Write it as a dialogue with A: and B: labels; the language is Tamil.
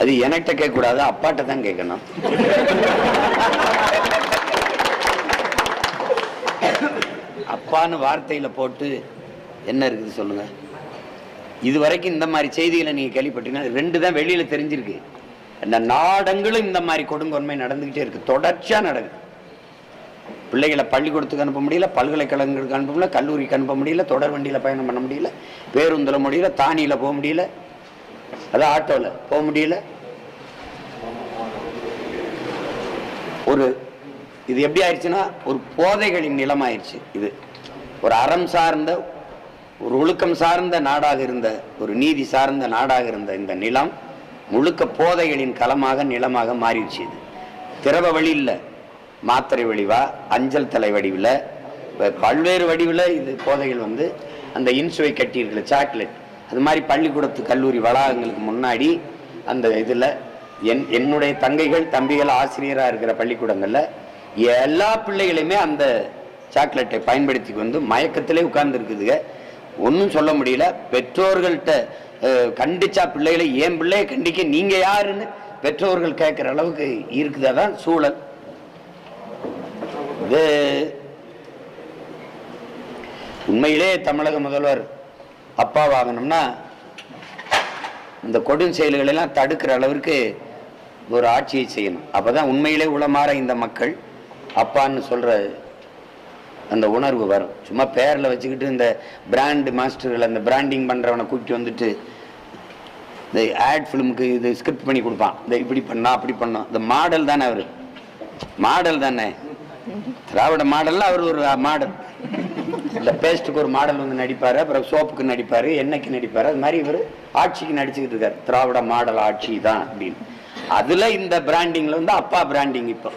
A: அது என்கிட்ட கேட்கக்கூடாது அப்பாட்ட தான் கேட்கணும். அப்பான்னு வார்த்தையில் போட்டு என்ன இருக்குது சொல்லுங்க? இது வரைக்கும் இந்த மாதிரி செய்திகளை நீங்கள் கேள்விப்பட்டீங்கன்னா ரெண்டு தான் வெளியில் தெரிஞ்சிருக்கு. இந்த நாடங்களும் இந்த மாதிரி கொடுங்கொன்மை நடந்துக்கிட்டே இருக்குது தொடர்ச்சியாக நடக்குது. பிள்ளைகளை பள்ளிக்கூடத்துக்கு அனுப்ப முடியல பல்கலைக்கழகங்களுக்கு அனுப்ப முடியல கல்லூரிக்கு அனுப்ப முடியல தொடர் வண்டியில் பயணம் பண்ண முடியல பேருந்தில் முடியல தானியில் போக முடியல அதான் ஆட்டோவில் போக முடியல. ஒரு இது எப்படி ஆயிடுச்சுன்னா ஒரு போதைகளின் நிலம் ஆயிடுச்சு இது. ஒரு அறம் சார்ந்த ஒரு ஒழுக்கம் சார்ந்த நாடாக இருந்த ஒரு நீதி சார்ந்த நாடாக இருந்த இந்த நிலம் முழுக்க போதைகளின் களமாக நிலமாக மாறிடுச்சு இது. திரவ வழி இல்லை. மாத்திரை வடிவா அஞ்சல் தலை வடிவில் பல்வேறு வடிவில் இது போதைகள் வந்து அந்த இன்சுவை கட்டியிருக்கல சாக்லேட். அது மாதிரி பள்ளிக்கூடத்து கல்லூரி வளாகங்களுக்கு முன்னாடி அந்த இதில் என் என்னுடைய தங்கைகள் தம்பிகள் ஆசிரியராக இருக்கிற பள்ளிக்கூடங்களில் எல்லா பிள்ளைகளுமே அந்த சாக்லேட்டை பயன்படுத்தி வந்து மயக்கத்திலே உட்கார்ந்துருக்குதுங்க. ஒன்றும் சொல்ல முடியல. பெற்றோர்கள்ட்ட கண்டிச்சா பிள்ளைகளை என் பிள்ளைய கண்டிக்க? நீங்கள் யாருன்னு? பெற்றோர்கள் கேட்குற அளவுக்கு இருக்குதா தான் சூழல். இது உண்மையிலே தமிழக முதல்வர் அப்பா வாங்கணும்னா இந்த கொடும் செயல்களை எல்லாம் தடுக்கிற அளவிற்கு ஒரு ஆட்சியை செய்யணும். அப்போ தான் உண்மையிலே உளமாற இந்த மக்கள் அப்பான்னு சொல்கிற அந்த உணர்வு வரும். சும்மா பேரில் வச்சுக்கிட்டு இந்த பிராண்டு மாஸ்டர்கள் அந்த பிராண்டிங் பண்ணுறவனை கூப்பிட்டு வந்துட்டு இந்த ஆட் ஃபிலிமுக்கு இது ஸ்கிரிப்ட் பண்ணி கொடுப்பான். இந்த இப்படி பண்ணா அப்படி பண்ணோம் இந்த மாடல் தானே அவர். மாடல் தானே. திராவிட மாடலில் அவர் ஒரு மாடல் இந்த பேஸ்ட்டுக்கு ஒரு மாடல் வந்து நடிப்பாரு அப்புறம் சோப்புக்கு நடிப்பாரு எண்ணெய்க்கு நடிப்பாரு. அது மாதிரி இவர் ஆட்சிக்கு நடிச்சுக்கிட்டு இருக்கார். திராவிட மாடல் ஆட்சி தான் அப்படின்னு. அதுல இந்த பிராண்டிங்ல வந்து அப்பா பிராண்டிங் இப்போ.